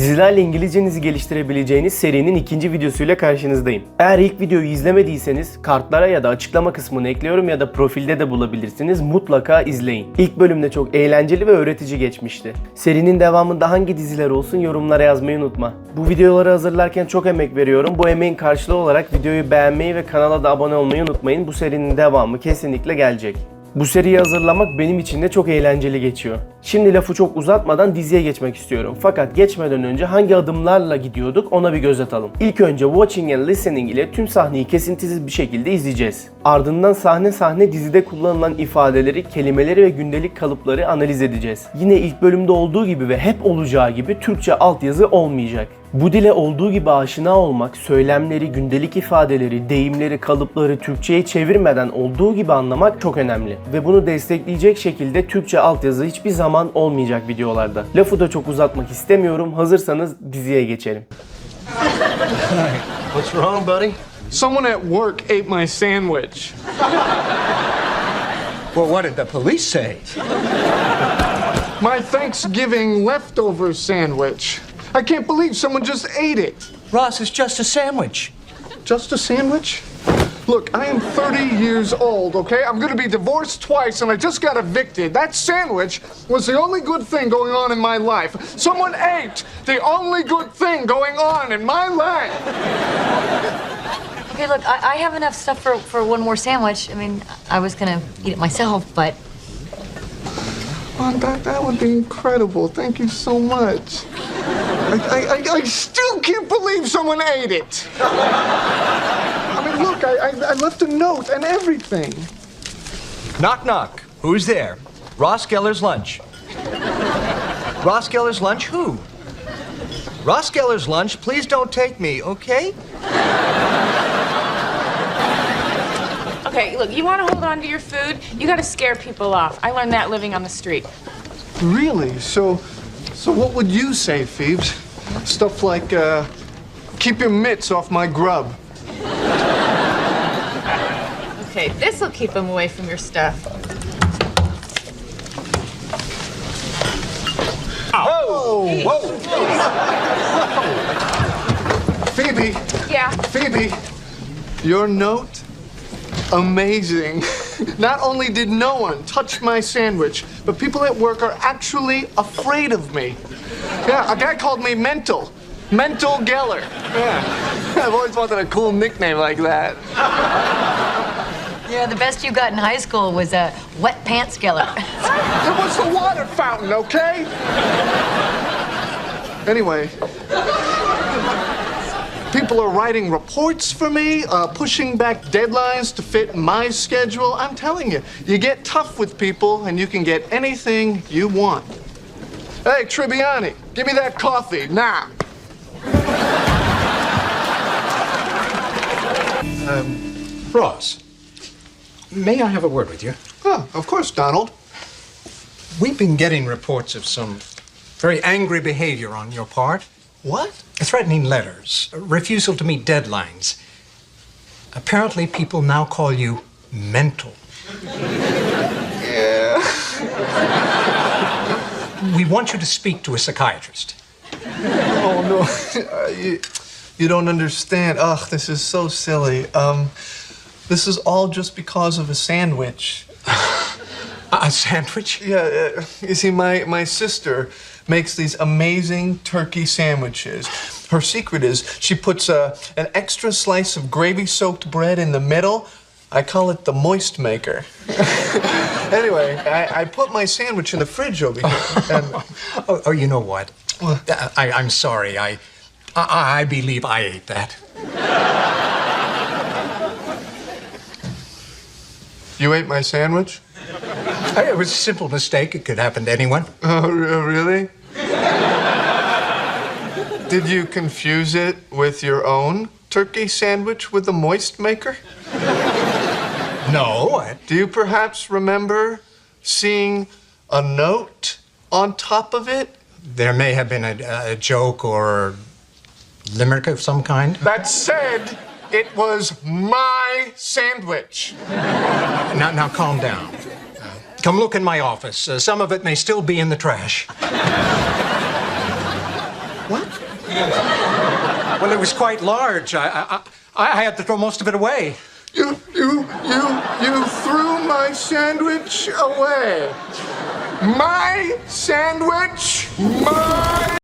Dizilerle İngilizcenizi geliştirebileceğiniz serinin ikinci videosuyla karşınızdayım. Eğer ilk videoyu izlemediyseniz kartlara ya da açıklama kısmına ekliyorum ya da profilde de bulabilirsiniz. Mutlaka izleyin. İlk bölümde çok eğlenceli ve öğretici geçmişti. Serinin devamında hangi diziler olsun yorumlara yazmayı unutma. Bu videoları hazırlarken çok emek veriyorum. Bu emeğin karşılığı olarak videoyu beğenmeyi ve kanala da abone olmayı unutmayın. Bu serinin devamı kesinlikle gelecek. Bu seriyi hazırlamak benim için de çok eğlenceli geçiyor. Şimdi lafı çok uzatmadan diziye geçmek istiyorum. Fakat geçmeden önce hangi adımlarla gidiyorduk ona bir göz atalım. İlk önce watching and listening ile tüm sahneyi kesintisiz bir şekilde izleyeceğiz. Ardından sahne sahne dizide kullanılan ifadeleri, kelimeleri ve gündelik kalıpları analiz edeceğiz. Yine ilk bölümde olduğu gibi ve hep olacağı gibi Türkçe altyazı olmayacak. Bu dile olduğu gibi aşina olmak, söylemleri, gündelik ifadeleri, deyimleri, kalıpları Türkçe'ye çevirmeden olduğu gibi anlamak çok önemli. Ve bunu destekleyecek şekilde Türkçe altyazı hiçbir zaman olmayacak videolarda. Lafı da çok uzatmak istemiyorum. Hazırsanız diziye geçelim. What's wrong, buddy? Someone at work ate my sandwich. Well, what did the police say? My Thanksgiving leftover sandwich. I can't believe someone just ate it. Ross, it's just a sandwich. Just a sandwich? Look, I am 30 years old, okay? I'm gonna be divorced twice and I just got evicted. That sandwich was the only good thing going on in my life. Someone ate the only good thing going on in my life. Okay, look, I, I have enough stuff for, for one more sandwich. I mean, I was gonna eat it myself, but Oh, that, that would be incredible. Thank you so much. I, I, I, I still can't believe someone ate it. I mean, look, I, I, I left a note and everything. Knock, knock. Who's there? Ross Geller's lunch. Ross Geller's lunch? Who? Ross Geller's lunch, please don't take me, okay? Okay, look, you want to hold on to your food? You got to scare people off. I learned that living on the street. Really? So, so what would you say, Phoebes? Stuff like, uh, keep your mitts off my grub. Okay, this will keep them away from your stuff. Whoa, whoa. Phoebe, Yeah. Phoebe, your note, amazing. Not only did no one touch my sandwich, but people at work are actually afraid of me. Yeah, a guy called me Mental. Mental Geller. Yeah. I've always wanted a cool nickname like that. yeah, the best you got in high school was a wet pants killer. It was the water fountain, okay? Anyway, people are writing reports for me, uh, pushing back deadlines to fit my schedule. I'm telling you, you get tough with people and you can get anything you want. Hey, Tribbiani, give me that coffee now. Um, Ross, may I have a word with you? Oh, of course, Donald. We've been getting reports of some very angry behavior on your part. What? Threatening letters, refusal to meet deadlines. Apparently, people now call you mental. Yeah. We want you to speak to a psychiatrist. Oh no, you, you don't understand. Ugh, this is so silly. Um, this is all just because of a sandwich. A, sandwich? Yeah, uh, you see, my my sister makes these amazing turkey sandwiches. Her secret is she puts a, an extra slice of gravy-soaked bread in the middle. I call it the moist maker. anyway, I, I put my sandwich in the fridge over here, and Oh, oh you know what? What? I, I'm sorry. I, I, I believe I ate that. You ate my sandwich. It was a simple mistake. It could happen to anyone. Oh, re- oh, really? Did you confuse it with your own turkey sandwich with the moist maker? No. I- Do you perhaps remember seeing a note on top of it? There may have been a, a joke or limerick of some kind. That said, it was my sandwich. Now, now calm down. Uh, come look in my office. Uh, some of it may still be in the trash. What? Well, it was quite large. I, I, I I had to throw most of it away. You, you, you, you threw my sandwich away. My sandwich? My.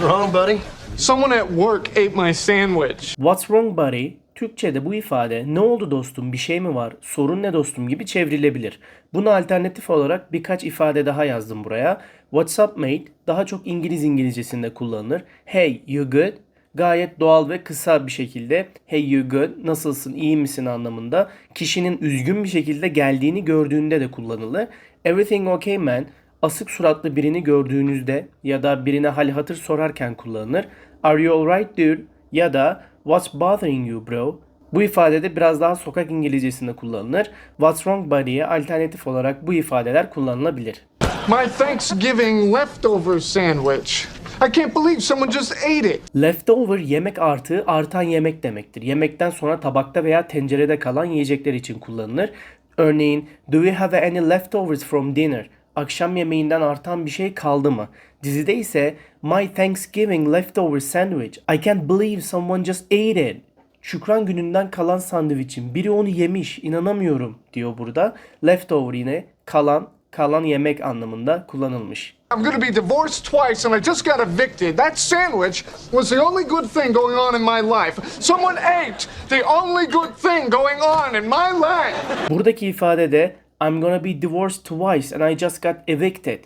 What's wrong buddy? Someone at work ate my sandwich. What's wrong buddy? Türkçe'de bu ifade ne oldu dostum bir şey mi var sorun ne dostum gibi çevrilebilir. Buna alternatif olarak birkaç ifade daha yazdım buraya. What's up mate daha çok İngiliz İngilizcesinde kullanılır. Hey you good gayet doğal ve kısa bir şekilde hey you good nasılsın iyi misin anlamında kişinin üzgün bir şekilde geldiğini gördüğünde de kullanılır. Everything okay man asık suratlı birini gördüğünüzde ya da birine hal hatır sorarken kullanılır. Are you alright dude? Ya da What's bothering you bro? Bu ifadede biraz daha sokak İngilizcesinde kullanılır. What's wrong buddy'ye alternatif olarak bu ifadeler kullanılabilir. My Thanksgiving leftover sandwich. I can't believe someone just ate it. Leftover yemek artığı artan yemek demektir. Yemekten sonra tabakta veya tencerede kalan yiyecekler için kullanılır. Örneğin Do you have any leftovers from dinner? Akşam yemeğinden artan bir şey kaldı mı? Dizide ise My Thanksgiving leftover sandwich. I can't believe someone just ate it. Şükran gününden kalan sandviçin biri onu yemiş inanamıyorum diyor burada. Leftover yine kalan, kalan yemek anlamında kullanılmış. I'm gonna be divorced twice and I just got evicted. That sandwich was the only good thing going on in my life. Someone ate the only good thing going on in my life. Buradaki ifadede I'm gonna be divorced twice and I just got evicted.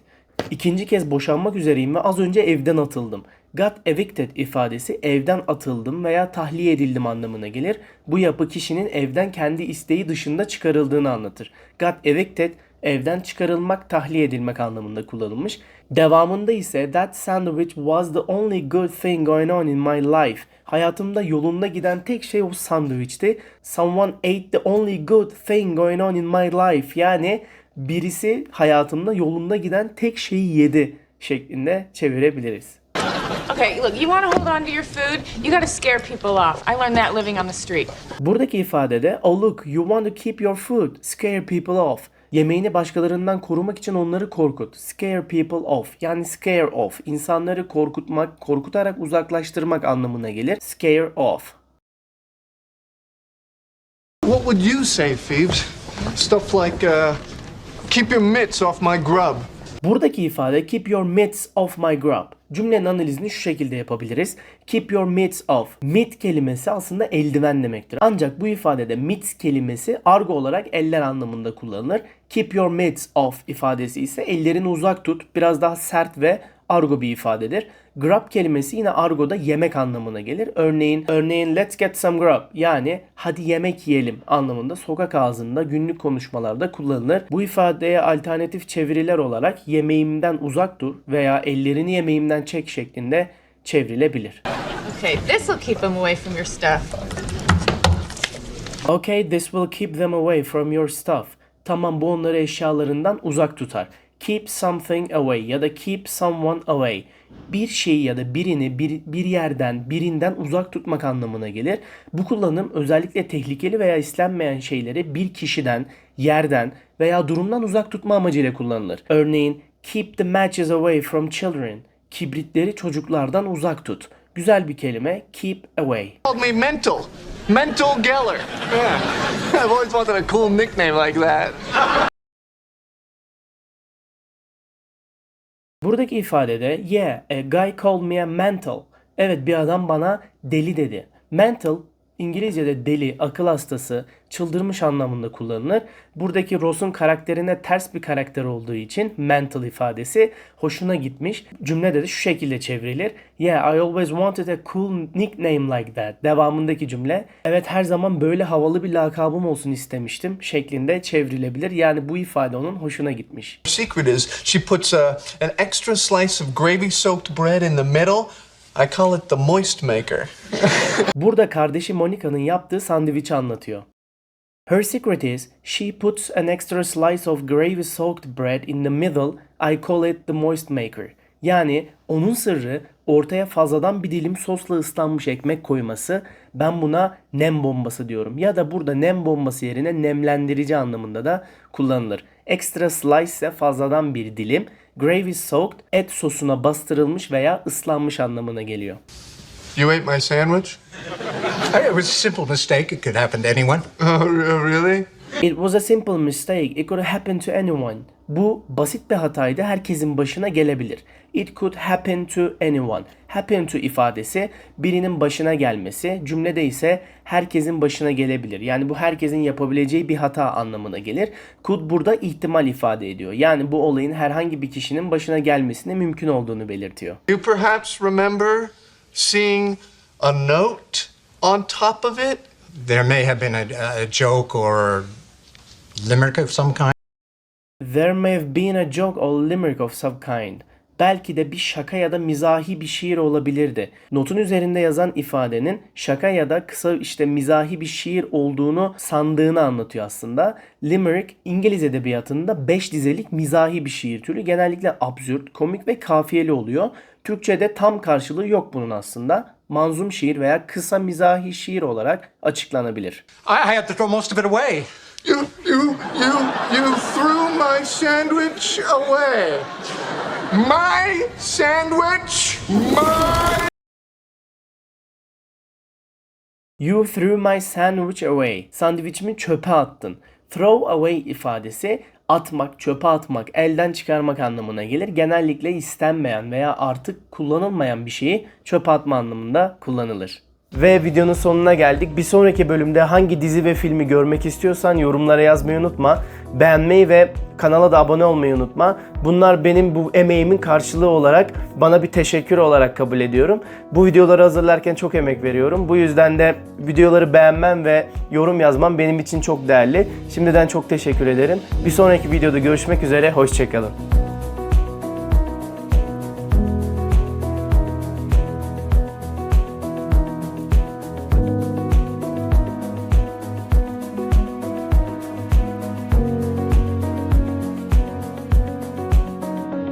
İkinci kez boşanmak üzereyim ve az önce evden atıldım. Got evicted ifadesi evden atıldım veya tahliye edildim anlamına gelir. Bu yapı kişinin evden kendi isteği dışında çıkarıldığını anlatır. Got evicted evden çıkarılmak, tahliye edilmek anlamında kullanılmış. Devamında ise that sandwich was the only good thing going on in my life. Hayatımda yolunda giden tek şey o sandviçti. Someone ate the only good thing going on in my life. Yani birisi hayatımda yolunda giden tek şeyi yedi şeklinde çevirebiliriz. Okay, look, you want to hold on to your food? You got to scare people off. I learned that living on the street. Buradaki ifadede oh look you want to keep your food, scare people off. Yemeğini başkalarından korumak için onları korkut. Scare people off. Yani scare off. İnsanları korkutmak, korkutarak uzaklaştırmak anlamına gelir. Scare off. What would you say, Phoebes? Stuff like, uh, keep your mitts off my grub. Buradaki ifade keep your mitts off my grub. Cümlenin analizini şu şekilde yapabiliriz. Keep your mitts off. Mitt kelimesi aslında eldiven demektir. Ancak bu ifadede mitts kelimesi argo olarak eller anlamında kullanılır. Keep your mitts off ifadesi ise ellerini uzak tut. Biraz daha sert ve argo bir ifadedir. Grub kelimesi yine argoda yemek anlamına gelir. Örneğin örneğin let's get some grub yani hadi yemek yiyelim anlamında sokak ağzında günlük konuşmalarda kullanılır. Bu ifadeye alternatif çeviriler olarak yemeğimden uzak dur veya ellerini yemeğimden çek şeklinde çevrilebilir. Okay, this will keep them away from your stuff. Okay, this will keep them away from your stuff. Tamam bu onları eşyalarından uzak tutar. Keep something away ya da keep someone away. Bir şeyi ya da birini bir, bir yerden, birinden uzak tutmak anlamına gelir. Bu kullanım özellikle tehlikeli veya istenmeyen şeyleri bir kişiden, yerden veya durumdan uzak tutma amacıyla kullanılır. Örneğin keep the matches away from children. Kibritleri çocuklardan uzak tut. Güzel bir kelime keep away. Called me Mental. Mental Geller. Yeah. I've always wanted a cool nickname like that. Buradaki ifadede yeah, a guy called me a mental. Evet bir adam bana deli dedi. Mental İngilizce'de deli, akıl hastası, çıldırmış anlamında kullanılır. Buradaki Ross'un karakterine ters bir karakter olduğu için mental ifadesi hoşuna gitmiş. Cümlede de şu şekilde çevrilir. Yeah, I always wanted a cool nickname like that. Devamındaki cümle evet her zaman böyle havalı bir lakabım olsun istemiştim şeklinde çevrilebilir. Yani bu ifade onun hoşuna gitmiş. secret is she puts uh, an extra slice of gravy soaked bread in the middle. I call it the moist maker. Burada kardeşi Monica'nın yaptığı sandviçi anlatıyor. Her secret is she puts an extra slice of gravy soaked bread in the middle. I call it the moist maker. Yani onun sırrı ortaya fazladan bir dilim sosla ıslanmış ekmek koyması ben buna nem bombası diyorum. Ya da burada nem bombası yerine nemlendirici anlamında da kullanılır. Extra slice ise fazladan bir dilim. Gravy soaked et sosuna bastırılmış veya ıslanmış anlamına geliyor. You ate my sandwich? It was a simple mistake. It could happen to anyone. Oh, re- really? It was a simple mistake. It could happen to anyone. Bu basit bir hataydı. Herkesin başına gelebilir. It could happen to anyone. Happen to ifadesi birinin başına gelmesi. Cümlede ise herkesin başına gelebilir. Yani bu herkesin yapabileceği bir hata anlamına gelir. Could burada ihtimal ifade ediyor. Yani bu olayın herhangi bir kişinin başına gelmesine mümkün olduğunu belirtiyor. You perhaps remember seeing a note on top of it? There may have been a, a joke or limerick of some kind. There may have been a joke or limerick of some kind. Belki de bir şaka ya da mizahi bir şiir olabilirdi. Notun üzerinde yazan ifadenin şaka ya da kısa işte mizahi bir şiir olduğunu sandığını anlatıyor aslında. Limerick İngiliz edebiyatında 5 dizelik mizahi bir şiir türü. Genellikle absürt, komik ve kafiyeli oluyor. Türkçe'de tam karşılığı yok bunun aslında. Manzum şiir veya kısa mizahi şiir olarak açıklanabilir. I, had to throw most of it away. You, you, you, you threw my sandwich away. My sandwich? My. You threw my sandwich away. Sandviçimi çöpe attın. Throw away ifadesi atmak, çöpe atmak, elden çıkarmak anlamına gelir. Genellikle istenmeyen veya artık kullanılmayan bir şeyi çöpe atma anlamında kullanılır. Ve videonun sonuna geldik. Bir sonraki bölümde hangi dizi ve filmi görmek istiyorsan yorumlara yazmayı unutma. Beğenmeyi ve kanala da abone olmayı unutma. Bunlar benim bu emeğimin karşılığı olarak bana bir teşekkür olarak kabul ediyorum. Bu videoları hazırlarken çok emek veriyorum. Bu yüzden de videoları beğenmem ve yorum yazmam benim için çok değerli. Şimdiden çok teşekkür ederim. Bir sonraki videoda görüşmek üzere. Hoşçakalın.